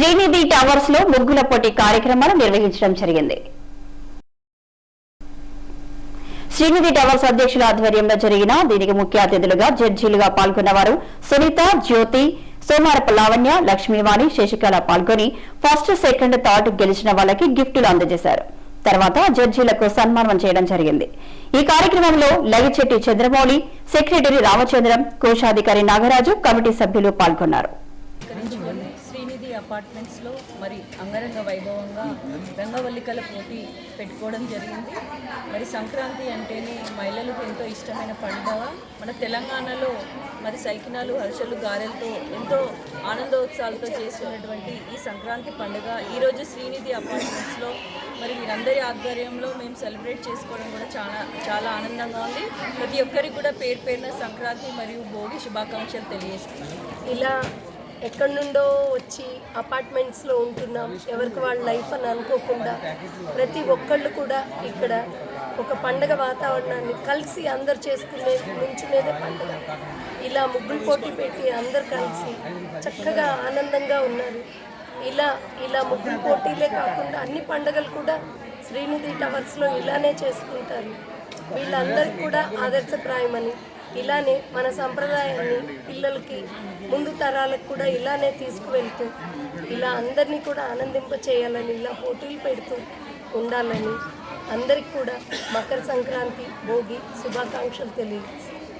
శ్రీనిధి టవర్స్లో ముగ్గుల పోటీ కార్యక్రమాలు నిర్వహించడం జరిగింది. శ్రీనిధి టవర్స్ అధ్యక్షుల ఆధ్వర్యంలో జరిగిన దీనికి ముఖ్య అతిథులుగా జడ్జీలుగా పాల్గొన్నవారు సునీత జ్యోతి సోమారపు లావణ్య లక్ష్మీవాణి శశికళ పాల్గొని ఫస్ట్ సెకండ్ థర్డ్ గెలిచిన వాళ్ళకి గిఫ్టులు అందజేశారు. తర్వాత జడ్జీలకు సన్మానం చేయడం జరిగింది. ఈ కార్యక్రమంలో లగిచెట్టి చంద్రమౌళి సెక్రటరీ రామచంద్రం కోశాధికారి నాగరాజు కమిటీ సభ్యులు పాల్గొన్నారు. అపార్ట్మెంట్స్లో మరి అంగరంగ వైభవంగా రంగవల్లికల పోటీ పెట్టుకోవడం జరిగింది. మరి సంక్రాంతి అంటేనే మహిళలకు ఎంతో ఇష్టమైన పండుగ. మన తెలంగాణలో మరి సైకినాలు హర్షలు గారెలతో ఎంతో ఆనందోత్సాహాలతో చేస్తున్నటువంటి ఈ సంక్రాంతి పండుగ. ఈరోజు శ్రీనిధి అపార్ట్మెంట్స్లో మరి వీరందరి ఆధ్వర్యంలో మేము సెలబ్రేట్ చేసుకోవడం కూడా చాలా చాలా ఆనందంగా ఉంది. ప్రతి ఒక్కరికి కూడా పేరు పేరున సంక్రాంతి మరియు భోగి శుభాకాంక్షలు తెలియజేస్తున్నాను ఇలా ఎక్కడి నుండో వచ్చి అపార్ట్మెంట్స్లో ఉంటున్నాం. ఎవరికి వాళ్ళ లైఫ్ అని అనుకోకుండా ప్రతి ఒక్కళ్ళు కూడా ఇక్కడ ఒక పండగ వాతావరణాన్ని కలిసి అందరు చేసుకునే నుంచునేదే పండుగ. ఇలా ముగ్గులు పోటీ పెట్టి అందరు కలిసి చక్కగా ఆనందంగా ఉన్నారు. ఇలా ఇలా ముగ్గులు పోటీలే కాకుండా అన్ని పండుగలు కూడా శ్రీనిధి టవర్స్లో ఇలానే చేసుకుంటారు. వీళ్ళందరికీ కూడా ఆదర్శప్రాయమని ఇలానే మన సంప్రదాయాన్ని పిల్లలకి ముందు తరాలకు కూడా ఇలానే తీసుకువెళ్తూ ఇలా అందరినీ కూడా ఆనందింప చేయాలని ఇలా పోటీలు పెడుతూ ఉండాలని అందరికి కూడా మకర సంక్రాంతి భోగి శుభాకాంక్షలు తెలియజేస్తాను